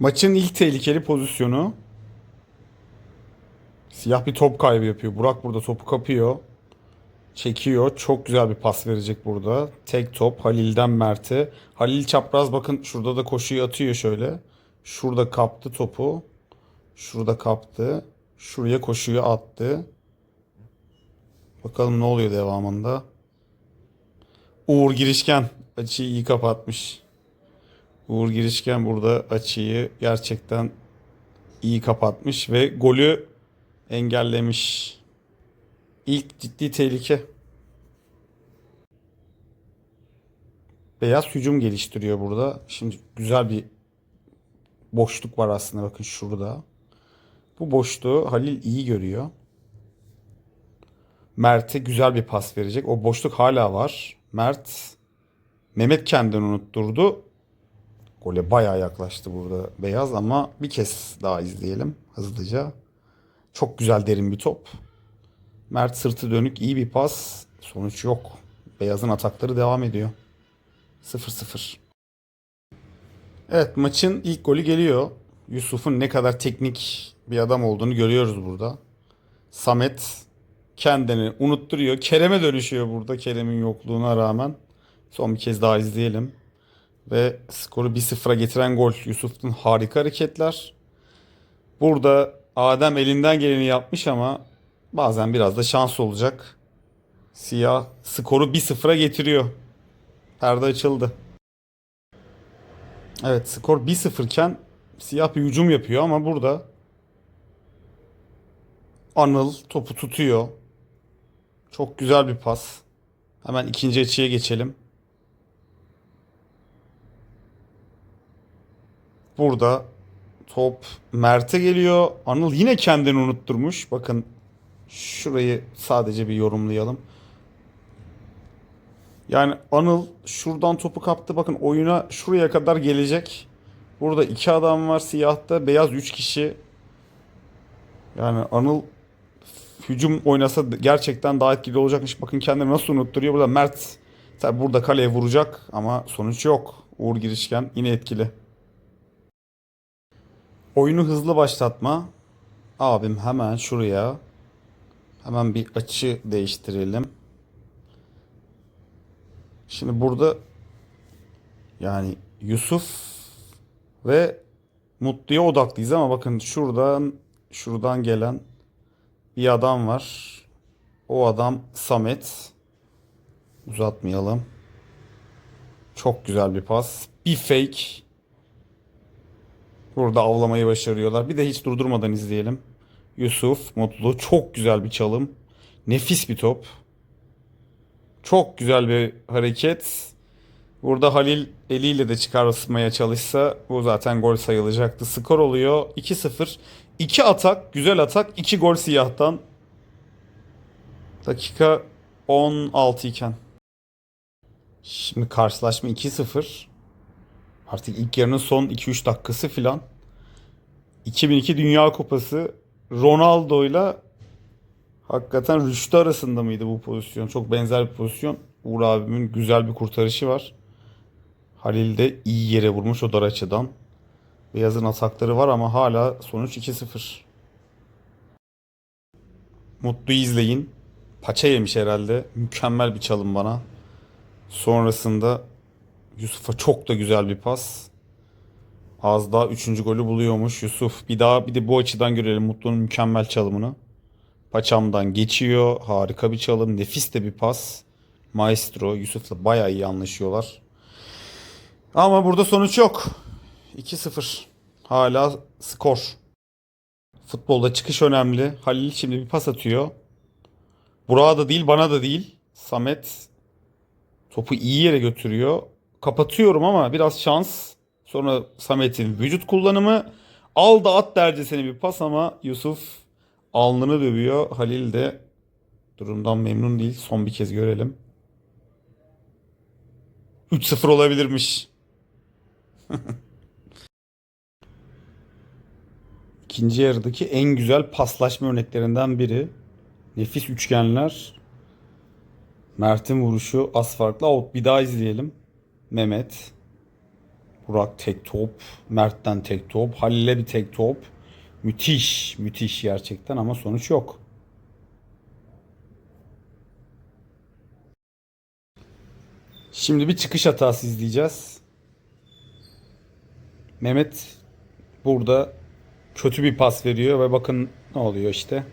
Maçın ilk tehlikeli pozisyonu. Siyah bir top kaybı yapıyor. Burak burada topu kapıyor. Çekiyor. Çok güzel bir pas verecek burada. Tek top Halil'den Mert'e. Halil çapraz bakın şurada da koşuyu atıyor şöyle. Şurada kaptı topu. Şurada kaptı. Şuraya koşuyu attı. Bakalım ne oluyor devamında. Uğur Girişken açıyı iyi kapatmış. Uğur Girişken burada açıyı gerçekten iyi kapatmış ve golü engellemiş. İlk ciddi tehlike. Beyaz hücum geliştiriyor burada. Şimdi güzel bir boşluk var aslında bakın şurada. Bu boşluğu Halil iyi görüyor. Mert'e güzel bir pas verecek. O boşluk hala var. Mert Mehmet kendini unutturdu. Gole bayağı yaklaştı burada Beyaz ama bir kez daha izleyelim hızlıca. Çok güzel derin bir top. Mert sırtı dönük iyi bir pas. Sonuç yok. Beyaz'ın atakları devam ediyor. 0-0. Evet maçın ilk golü geliyor. Yusuf'un ne kadar teknik bir adam olduğunu görüyoruz burada. Samet kendini unutturuyor. Kerem'e dönüşüyor burada Kerem'in yokluğuna rağmen. Son bir kez daha izleyelim. Ve skoru 1-0'a getiren gol. Yusuf'un harika hareketler. Burada Adem elinden geleni yapmış ama bazen biraz da şans olacak. Siyah skoru 1-0'a getiriyor. Perde açıldı. Evet skor 1-0 iken siyah bir hücum yapıyor ama burada Anıl topu tutuyor. Çok güzel bir pas. Hemen ikinci açıya geçelim. Burada top Mert'e geliyor. Anıl yine kendini unutturmuş. Bakın şurayı sadece bir yorumlayalım. Yani Anıl şuradan topu kaptı. Bakın oyuna şuraya kadar gelecek. Burada iki adam var siyahta. Beyaz üç kişi. Yani Anıl hücum oynasa gerçekten daha etkili olacakmış. Bakın kendini nasıl unutturuyor. Burada Mert tabi burada kaleye vuracak ama sonuç yok. Uğur girişken yine etkili. Oyunu hızlı başlatma. Abim hemen şuraya hemen bir açı değiştirelim. Şimdi burada yani Yusuf ve Mutlu'ya odaklıyız ama bakın şuradan şuradan gelen bir adam var. O adam Samet. Uzatmayalım. Çok güzel bir pas. Bir fake. Burada avlamayı başarıyorlar. Bir de hiç durdurmadan izleyelim. Yusuf Mutlu çok güzel bir çalım. Nefis bir top. Çok güzel bir hareket. Burada Halil eliyle de çıkartmaya çalışsa bu zaten gol sayılacaktı. Skor oluyor 2-0. 2 atak, güzel atak, 2 gol siyahtan. Dakika 16 iken. Şimdi karşılaşma 2-0. Artık ilk yarının son 2-3 dakikası filan. 2002 Dünya Kupası Ronaldo'yla hakikaten Rüştü arasında mıydı bu pozisyon? Çok benzer bir pozisyon. Uğur abimin güzel bir kurtarışı var. Halil de iyi yere vurmuş o dar açıdan. Beyaz'ın atakları var ama hala sonuç 2-0. Mutlu izleyin. Paça yemiş herhalde. Mükemmel bir çalım bana. Sonrasında Yusuf'a çok da güzel bir pas. Az daha 3. golü buluyormuş Yusuf. Bir daha bir de bu açıdan görelim Mutlu'nun mükemmel çalımını. Paçamdan geçiyor. Harika bir çalım. Nefis de bir pas. Maestro Yusuf'la bayağı iyi anlaşıyorlar. Ama burada sonuç yok. 2-0. Hala skor. Futbolda çıkış önemli. Halil şimdi bir pas atıyor. Burak'a da değil bana da değil. Samet topu iyi yere götürüyor. Kapatıyorum ama biraz şans. Sonra Samet'in vücut kullanımı. Al da at dercesine bir pas ama Yusuf alnını dövüyor. Halil de durumdan memnun değil. Son bir kez görelim. 3-0 olabilirmiş. İkinci yarıdaki en güzel paslaşma örneklerinden biri. Nefis üçgenler. Mert'in vuruşu az farklı. Out bir daha izleyelim. Mehmet. Burak tek top. Mert'ten tek top. Halil'e bir tek top. Müthiş. Müthiş gerçekten ama sonuç yok. Şimdi bir çıkış hatası izleyeceğiz. Mehmet burada kötü bir pas veriyor ve bakın ne oluyor işte.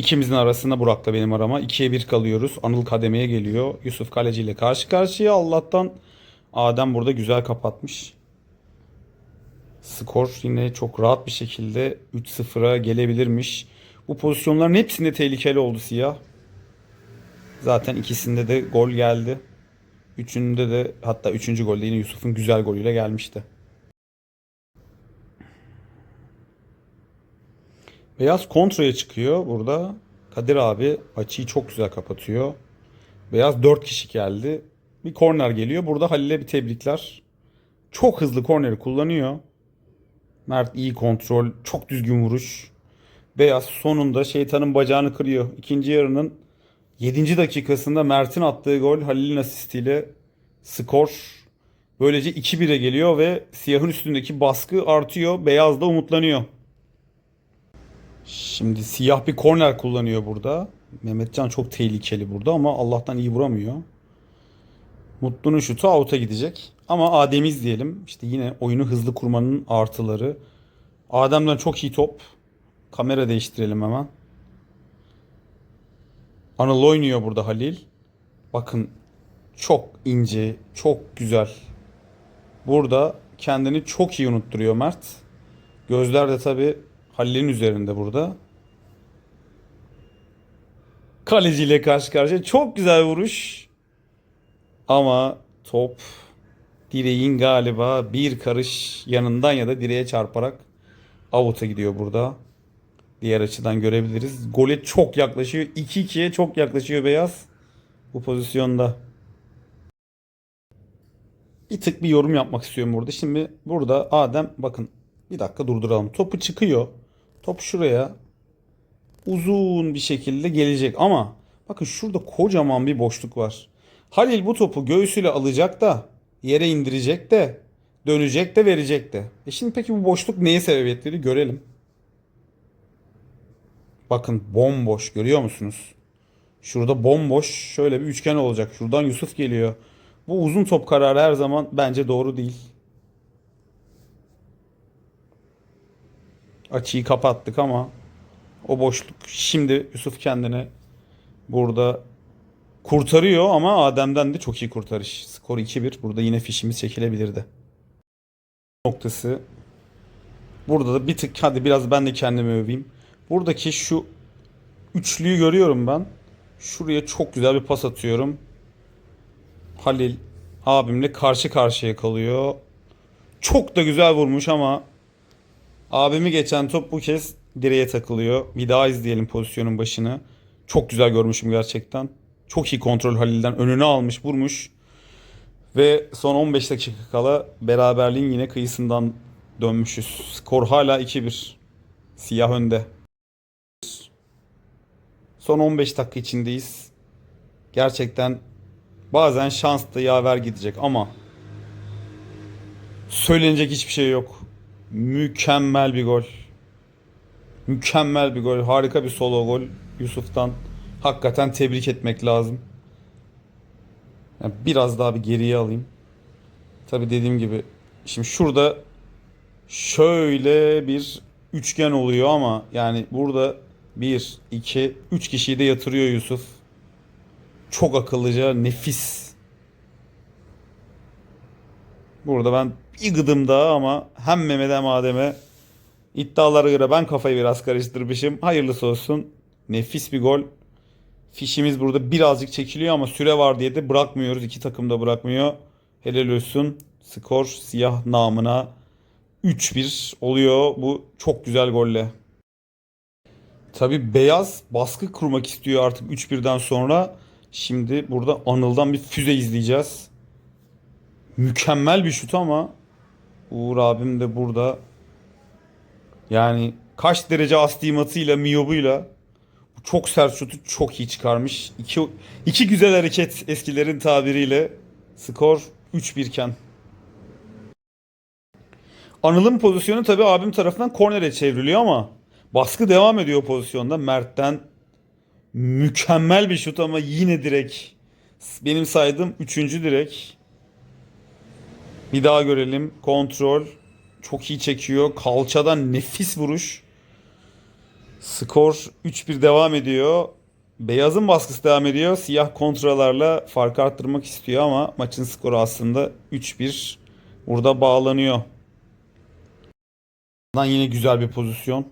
İkimizin arasında Burak'la benim arama. 2'ye 1 kalıyoruz. Anıl kademeye geliyor. Yusuf Kaleci ile karşı karşıya. Allah'tan Adem burada güzel kapatmış. Skor yine çok rahat bir şekilde 3-0'a gelebilirmiş. Bu pozisyonların hepsinde tehlikeli oldu siyah. Zaten ikisinde de gol geldi. Üçünde de hatta üçüncü golde yine Yusuf'un güzel golüyle gelmişti. Beyaz kontraya çıkıyor burada. Kadir abi açıyı çok güzel kapatıyor. Beyaz 4 kişi geldi. Bir korner geliyor. Burada Halil'e bir tebrikler. Çok hızlı korneri kullanıyor. Mert iyi kontrol, çok düzgün vuruş. Beyaz sonunda şeytanın bacağını kırıyor. İkinci yarının 7. dakikasında Mert'in attığı gol Halil'in asistiyle skor böylece 2-1'e geliyor ve siyahın üstündeki baskı artıyor. Beyaz da umutlanıyor. Şimdi siyah bir korner kullanıyor burada. Mehmetcan çok tehlikeli burada ama Allah'tan iyi vuramıyor. Mutlu'nun şutu out'a gidecek. Ama Adem'i izleyelim. İşte yine oyunu hızlı kurmanın artıları. Adem'den çok iyi top. Kamera değiştirelim hemen. Anıl oynuyor burada Halil. Bakın çok ince, çok güzel. Burada kendini çok iyi unutturuyor Mert. Gözler de tabii Halil'in üzerinde burada. Kaleciyle karşı karşıya. Çok güzel vuruş. Ama top direğin galiba bir karış yanından ya da direğe çarparak out'a gidiyor burada. Diğer açıdan görebiliriz. Gole çok yaklaşıyor. 2-2'ye çok yaklaşıyor Beyaz. Bu pozisyonda. Bir tık bir yorum yapmak istiyorum burada. Şimdi burada Adem bakın bir dakika durduralım. Topu çıkıyor. Top şuraya uzun bir şekilde gelecek ama bakın şurada kocaman bir boşluk var. Halil bu topu göğsüyle alacak da yere indirecek de dönecek de verecek de. E şimdi peki bu boşluk neye sebebiyet veriyor görelim. Bakın bomboş görüyor musunuz? Şurada bomboş şöyle bir üçgen olacak. Şuradan Yusuf geliyor. Bu uzun top kararı her zaman bence doğru değil. Açıyı kapattık ama o boşluk şimdi Yusuf kendini burada kurtarıyor ama Adem'den de çok iyi kurtarış. Skor 2-1. Burada yine fişimiz çekilebilirdi. Noktası. Burada da bir tık hadi biraz ben de kendimi öveyim. Buradaki şu üçlüyü görüyorum ben. Şuraya çok güzel bir pas atıyorum. Halil abimle karşı karşıya kalıyor. Çok da güzel vurmuş ama abimi geçen top bu kez direğe takılıyor. Bir daha izleyelim pozisyonun başını. Çok güzel görmüşüm gerçekten. Çok iyi kontrol Halil'den. Önüne almış, vurmuş. Ve son 15 dakika kala beraberliğin yine kıyısından dönmüşüz. Skor hala 2-1. Siyah önde. Son 15 dakika içindeyiz. Gerçekten bazen şans da yaver gidecek ama söylenecek hiçbir şey yok. Mükemmel bir gol. Mükemmel bir gol. Harika bir solo gol Yusuf'tan. Hakikaten tebrik etmek lazım. Yani biraz daha bir geriye alayım. Tabi dediğim gibi şimdi şurada şöyle bir üçgen oluyor ama yani burada 1, 2, 3 kişiyi de yatırıyor Yusuf. Çok akıllıca, nefis. Burada ben bir gıdım daha ama hem Mehmet hem Adem'e iddialara göre ben kafayı biraz karıştırmışım. Hayırlısı olsun. Nefis bir gol. Fişimiz burada birazcık çekiliyor ama süre var diye de bırakmıyoruz. İki takım da bırakmıyor. Helal olsun. Skor siyah namına 3-1 oluyor bu çok güzel golle. Tabi beyaz baskı kurmak istiyor artık 3-1'den sonra. Şimdi burada Anıl'dan bir füze izleyeceğiz. Mükemmel bir şut ama Uğur abim de burada yani kaç derece astigmatıyla miyobuyla bu çok sert şutu çok iyi çıkarmış. İki, iki güzel hareket eskilerin tabiriyle skor 3-1 iken. Anıl'ın pozisyonu tabii abim tarafından kornere çevriliyor ama baskı devam ediyor pozisyonda. Mert'ten mükemmel bir şut ama yine direk. Benim saydığım üçüncü direk. Bir daha görelim. Kontrol. Çok iyi çekiyor. Kalçadan nefis vuruş. Skor 3-1 devam ediyor. Beyazın baskısı devam ediyor. Siyah kontralarla farkı arttırmak istiyor ama maçın skoru aslında 3-1 burada bağlanıyor. Buradan yine güzel bir pozisyon.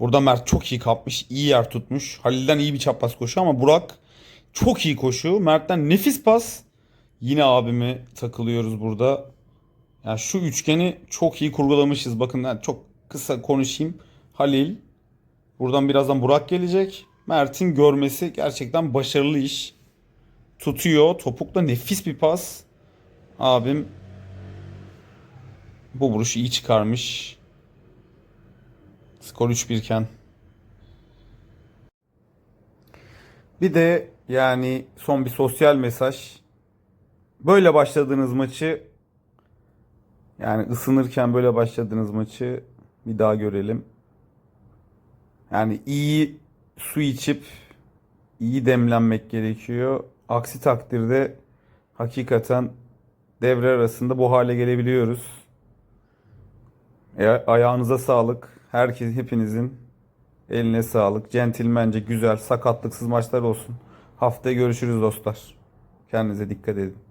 Burada Mert çok iyi kapmış. iyi yer tutmuş. Halil'den iyi bir çapraz koşu ama Burak çok iyi koşu. Mert'ten nefis pas. Yine abimi takılıyoruz burada. Yani şu üçgeni çok iyi kurgulamışız. Bakın yani çok kısa konuşayım. Halil. Buradan birazdan Burak gelecek. Mert'in görmesi gerçekten başarılı iş. Tutuyor. Topukla nefis bir pas. Abim bu vuruşu iyi çıkarmış. Skor 3-1 iken. Bir de yani son bir sosyal mesaj. Böyle başladığınız maçı yani ısınırken böyle başladığınız maçı bir daha görelim. Yani iyi su içip iyi demlenmek gerekiyor. Aksi takdirde hakikaten devre arasında bu hale gelebiliyoruz. E, ayağınıza sağlık. Herkes hepinizin eline sağlık. Centilmence güzel, sakatlıksız maçlar olsun. Haftaya görüşürüz dostlar. Kendinize dikkat edin.